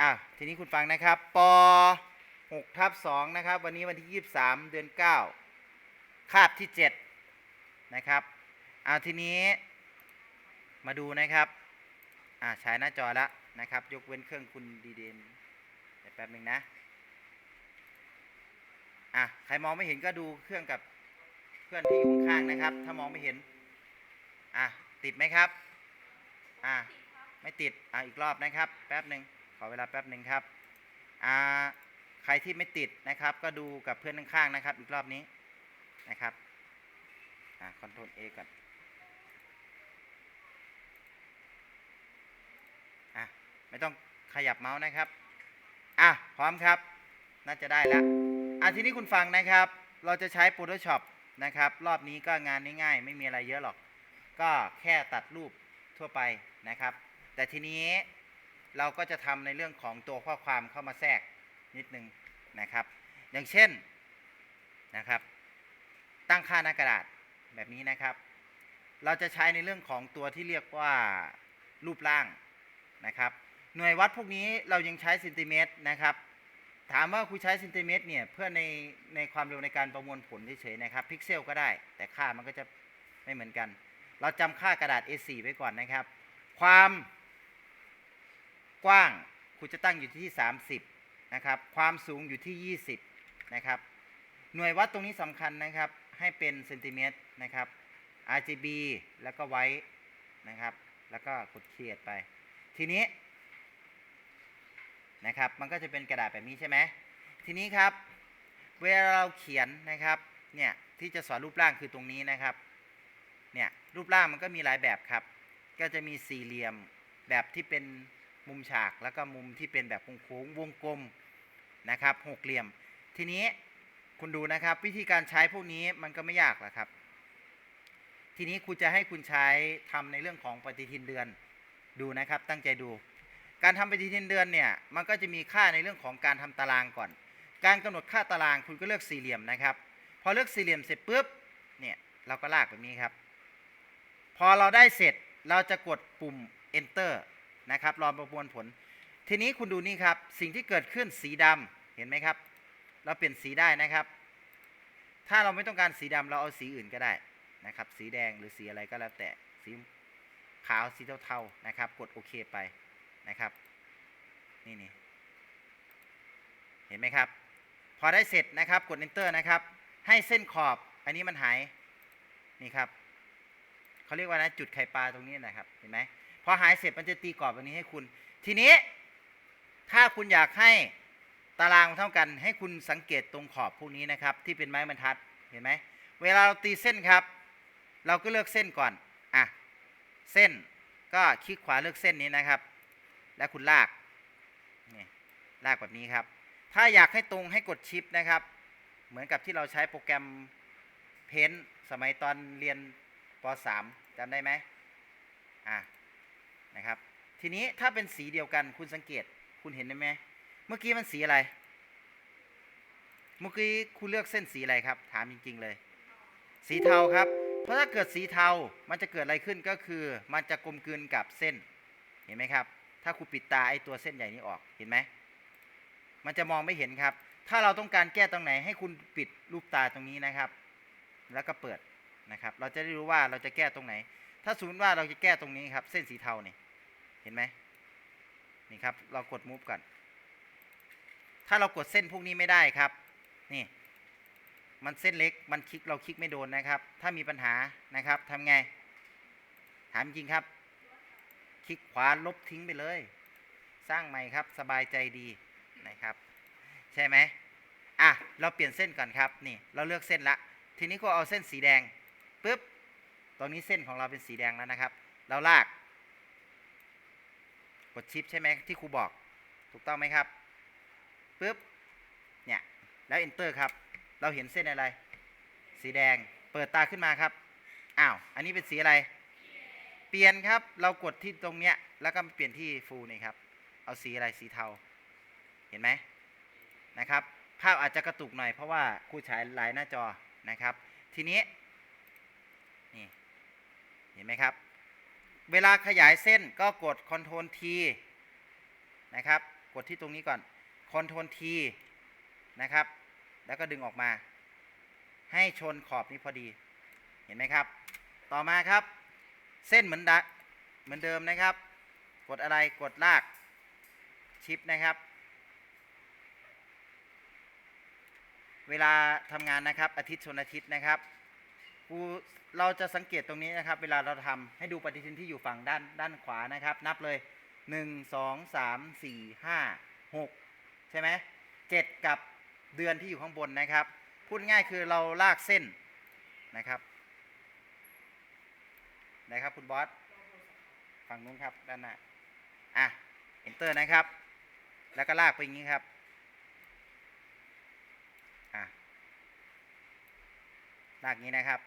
อะทีนี้คุณฟังนะครับป6ทับ2นะครับ วันนี้วันที่ 23 เดือน 9 คาบที่ 7 นะครับเอาทีนี้มาดูนะครับอ่าฉายหน้าจอแล้วนะครับ ยกเว้นเครื่องคุณดีเดนเดี๋ยวแป๊บหนึ่งนะอะใครมองไม่เห็นก็ดูเครื่องกับเพื่อนที่อยู่ข้างๆนะครับ ถ้ามองไม่เห็นอะติดไหมครับอะไม่ติดอะอีกรอบนะครับ แป๊บหนึ่ง ขอเวลาแป๊บหนึ่งครับอ่าใครที่ไม่ติดนะครับ ก็ดูกับเพื่อนข้างๆนะครับ อีกรอบนี้นะครับอะคอนโทรล A ก่อนอะไม่ต้องขยับเมาส์นะครับอะพร้อมครับ น่าจะได้แล้วอะทีนี้คุณฟังนะครับ เราจะใช้ Photoshop นะครับ รอบนี้ก็งานง่ายๆ ไม่มีอะไรเยอะหรอก ก็แค่ตัดรูปทั่วไปนะครับ แต่ทีนี้ เราก็จะทำในเรื่องของตัวข้อความเข้ามาแทรกนิดนึงนะครับ อย่างเช่นนะครับ ตั้งค่าหน้ากระดาษแบบนี้นะครับ เราจะใช้ในเรื่องของตัวที่เรียกว่ารูปร่างนะครับ หน่วยวัดพวกนี้เรายังใช้เซนติเมตรนะครับ ถามว่าครูใช้เซนติเมตรเนี่ยเพื่อในในความเร็วในการประมวลผลเฉยๆนะครับ พิกเซลก็ได้ แต่ค่ามันก็จะไม่เหมือนกัน เราจำค่ากระดาษ A4 ไว้ก่อนนะครับ ความ กว้างครูจะตั้งอยู่ที่ 30นะครับความสูงอยู่ที่ 20นะครับหน่วยวัดตรงนี้สำคัญนะครับให้เป็นเซนติเมตรนะครับ RGB แล้วก็ไว้นะครับ แล้วก็กดเครียดไป ทีนี้นะครับมันก็จะเป็นกระดาษแบบนี้ใช่ไหมทีนี้ครับ เวลาเราเขียนนะครับเนี่ยที่จะสอนรูปร่างคือตรงนี้นะครับเนี่ยรูปร่างมันก็มีหลายแบบครับ ก็จะมีสี่เหลี่ยมแบบที่เป็น มุมฉากแล้วก็มุมที่เป็นแบบโค้งวงกลมนะครับหกเหลี่ยม ทีนี้คุณดูนะครับวิธีการใช้พวกนี้มันก็ไม่ยากหรอกครับ ทีนี้ครูจะให้คุณใช้ทำในเรื่องของปฏิทินเดือนดูนะครับ ตั้งใจดู การทำปฏิทินเดือนเนี่ยมันก็จะมีค่าในเรื่องของการทำตารางก่อน การกำหนดค่าตารางคุณก็เลือกสี่เหลี่ยมนะครับ พอเลือกสี่เหลี่ยมเสร็จปุ๊บเนี่ยเราก็ลากแบบนี้ครับ พอเราได้เสร็จเราจะกดปุ่ม enter นะครับรอประมวลผล ทีนี้คุณดูนี่ครับ สิ่งที่เกิดขึ้นสีดำเห็นไหมครับ เราเปลี่ยนสีได้นะครับ ถ้าเราไม่ต้องการสีดำเราเอาสีอื่นก็ได้นะครับ สีแดงหรือสีอะไรก็แล้วแต่สีขาวสีเทาๆนะครับ กดโอเคไปนะครับ นี่นี่เห็นไหมครับ พอได้เสร็จนะครับ กด enter นะครับ ให้เส้นขอบ อันนี้มันหาย นี่ครับ เขาเรียกว่านะจุดไข่ปลาตรงนี้นะครับ เห็นไหม พอหายเสร็จมันจะตีกรอบแบบนี้ให้คุณ ทีนี้ถ้าคุณอยากให้ตารางมันเท่ากันให้คุณสังเกตตรงขอบพวกนี้นะครับ ที่เป็นไม้บรรทัดเห็นไหมเวลาเราตีเส้นครับ เราก็เลือกเส้นก่อนอะเส้นก็คลิกขวาเลือกเส้นนี้นะครับ แล้วคุณลากนี่ลากแบบนี้ครับ ถ้าอยากให้ตรงให้กดชิปนะครับ เหมือนกับที่เราใช้โปรแกรมเพนสมัยตอนเรียนป .3 จำได้ไหมอะ นะครับ ทีนี้ถ้าเป็นสีเดียวกันคุณสังเกตคุณเห็นได้ไหมเมื่อกี้มันสีอะไร เมื่อกี้คุณเลือกเส้นสีอะไรครับ ถามจริง ๆ เลย สีเทาครับ เพราะถ้าเกิดสีเทามันจะเกิดอะไรขึ้นก็คือ มันจะกลมกลืนกับเส้นเห็นไหมครับ ถ้าคุณปิดตาไอ้ตัวเส้นใหญ่นี้ออกเห็นไหมมันจะมองไม่เห็นครับ ถ้าเราต้องการแก้ตรงไหนให้คุณปิดรูปตาตรงนี้นะครับ แล้วก็เปิดนะครับ เราจะได้รู้ว่าเราจะแก้ตรงไหน ถ้าสมมติว่าเราจะแก้ตรงนี้ครับ เส้นสีเทานี่ เห็นไหมนี่ครับ เรากดมูฟก่อน ถ้าเรากดเส้นพวกนี้ไม่ได้ครับ นี่ มันเส้นเล็ก มันคลิก เราคลิกไม่โดนนะครับ ถ้ามีปัญหานะครับทำไง ถามจริงครับ คลิกขวาลบทิ้งไปเลย สร้างใหม่ครับ สบายใจดีนะครับ ใช่ไหมอะ เราเปลี่ยนเส้นก่อนครับ นี่ เราเลือกเส้นละ ทีนี้ก็เอาเส้นสีแดงปุ๊บตรงนี้เส้นของเราเป็นสีแดงแล้วนะครับ เราลาก กดชิปใช่ไหมที่ครูบอก ถูกต้องไหมครับปุ๊บเนี่ยแล้ว enter ครับ เราเห็นเส้นอะไร สีแดงเปิดตาขึ้นมาครับอ้าวอันนี้เป็นสีอะไร เปลี่ยนครับเรากดที่ตรงเนี้ยแล้วก็เปลี่ยนที่ฟูนี่ครับ เอาสีอะไรสีเทา เห็นไหมนะครับ ภาพอาจจะกระตุกหน่อยเพราะว่าครูฉายหลายหน้าจอนะครับ ทีนี้นี่เห็นไหมครับ เวลาขยายเส้นก็กด Ctrl T นะครับ กดที่ตรงนี้ก่อน Ctrl T นะครับ แล้วก็ดึงออกมา ให้ชนขอบนี้พอดี เห็นไหมครับ ต่อมาครับ เส้นเหมือนดะเหมือนเดิมนะครับ กดอะไรกดลากชิปนะครับ เวลาทำงานนะครับอาทิตย์ชนอาทิตย์นะครับ ครูเราจะสังเกตตรงนี้นะครับ เวลาเราทำให้ดูปฏิทินที่อยู่ฝั่งด้านด้านขวานะครับ นับเลยหนึ่งสองสามสี่ห้าหกใช่ไหมเจ็ดกับเดือนที่อยู่ข้างบนนะครับ พูดง่ายคือเราลากเส้นนะครับนะครับคุณบอสฝั่งนู้นครับด้านหน้าอะ enter นะครับ แล้วก็ลากไปอย่างนี้ครับอะลากงนี้นะครับ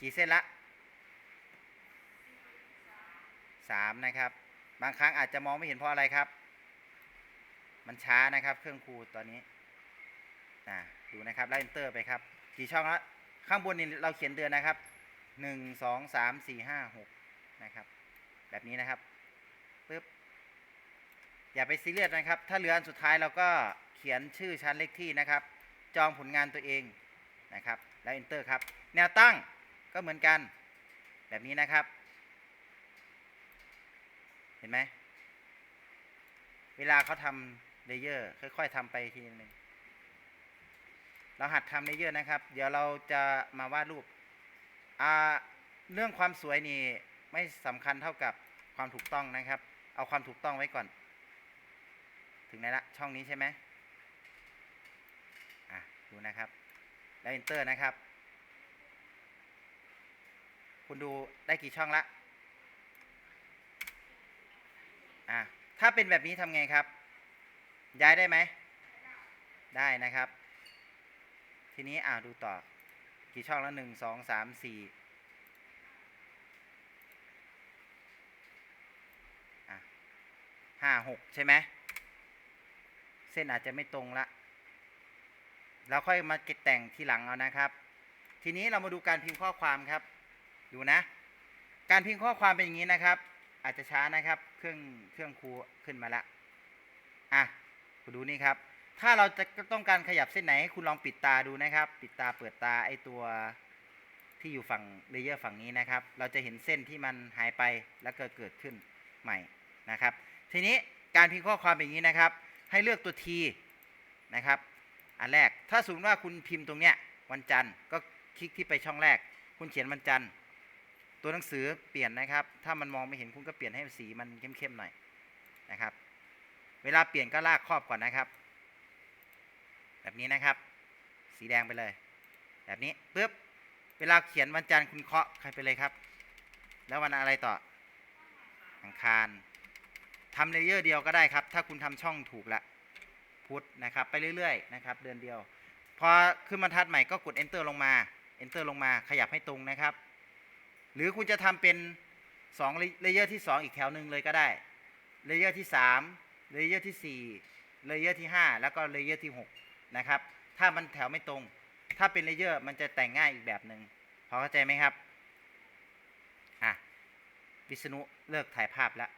กี่เส้นละสามนะครับ บางครั้งอาจจะมองไม่เห็นเพราะอะไรครับ มันช้านะครับ เครื่องครูตอนนี้อ่าดูนะครับไล่ enter ไปครับ กี่ช่องละข้างบนนี่เราเขียนเดือนนะครับหนึ่งสองสามสี่ห้าหกนะครับ แบบนี้นะครับปึ๊บอย่าไปซีเรียสนะครับ ถ้าเหลืออันสุดท้ายเราก็เขียนชื่อชั้นเลขที่นะครับ จองผลงานตัวเองนะครับ แล้ว enter ครับ แนวตั้ง ก็เหมือนกันแบบนี้นะครับ เห็นไหมเวลาเขาทำเลเยอร์ ค่อย ๆทำไปทีนึงเราหัดทำเลเยอร์นะครับ เดี๋ยวเราจะมาวาดรูปเรื่องความสวยนี่ไม่สำคัญเท่ากับความถูกต้องนะครับ เอาความถูกต้องไว้ก่อน ถึงไหนละช่องนี้ใช่ไหมอะดูนะครับ แล้ว enter นะครับ คุณดูได้กี่ช่องละอะถ้าเป็นแบบนี้ทำไงครับ ย้ายได้ไหม ได้นะครับ ทีนี้อ่าดูต่อ กี่ช่องแล้วหนึ่งสองสามสี่อะห้าหกใช่ไหมเส้นอาจจะไม่ตรงละเราค่อยมาเก็บแต่งทีหลังเอานะครับ ทีนี้เรามาดูการพิมพ์ข้อความครับ ดูนะ การพิมพ์ข้อความเป็นอย่างนี้นะครับ อาจจะช้านะครับ เครื่องเครื่องครูขึ้นมาละอะคุณดูนี่ครับ ถ้าเราจะต้องการขยับเส้นไหนคุณลองปิดตาดูนะครับ ปิดตาเปิดตาไอตัวที่อยู่ฝั่งเลเยอร์ฝั่งนี้นะครับ เราจะเห็นเส้นที่มันหายไปแล้วก็เกิดขึ้นใหม่นะครับ ทีนี้การพิมพ์ข้อความเป็นอย่างนี้นะครับ ให้เลือกตัว T นะครับ อันแรกถ้าสมมติว่าคุณพิมพ์ตรงเนี้ยวันจันทร์ก็คลิกที่ไปช่องแรก คุณเขียนวันจันทร์ ตัวหนังสือเปลี่ยนนะครับ ถ้ามันมองไม่เห็นคุณก็เปลี่ยนให้สีมันเข้มๆหน่อยนะครับ เวลาเปลี่ยนก็ลากครอบก่อนนะครับ แบบนี้นะครับ สีแดงไปเลย แบบนี้ปุ๊บเวลาเขียนวันจันทร์คุณเคาะใครไปเลยครับ แล้ววันอะไรต่ออังคารทำเลเยอร์เดียวก็ได้ครับ ถ้าคุณทำช่องถูกละพุธนะครับ ไปเรื่อยๆนะครับ เดือนเดียว พอขึ้นบรรทัดใหม่ก็กด enter ลงมา enter ลงมาขยับให้ตรงนะครับ หรือคุณจะทำเป็น2เลเยอร์ที่ 2 อีกแถวหนึ่งเลยก็ได้เลเยอร์ที่3เลเยอร์ที่4เลเยอร์ที่ 5 แล้วก็เลเยอร์ที่6นะครับถ้ามันแถวไม่ตรง ถ้าเป็นเลเยอร์มันจะแต่งง่ายอีกแบบหนึ่งพอเข้าใจไหมครับอะวิษณุเลิกถ่ายภาพแล้ว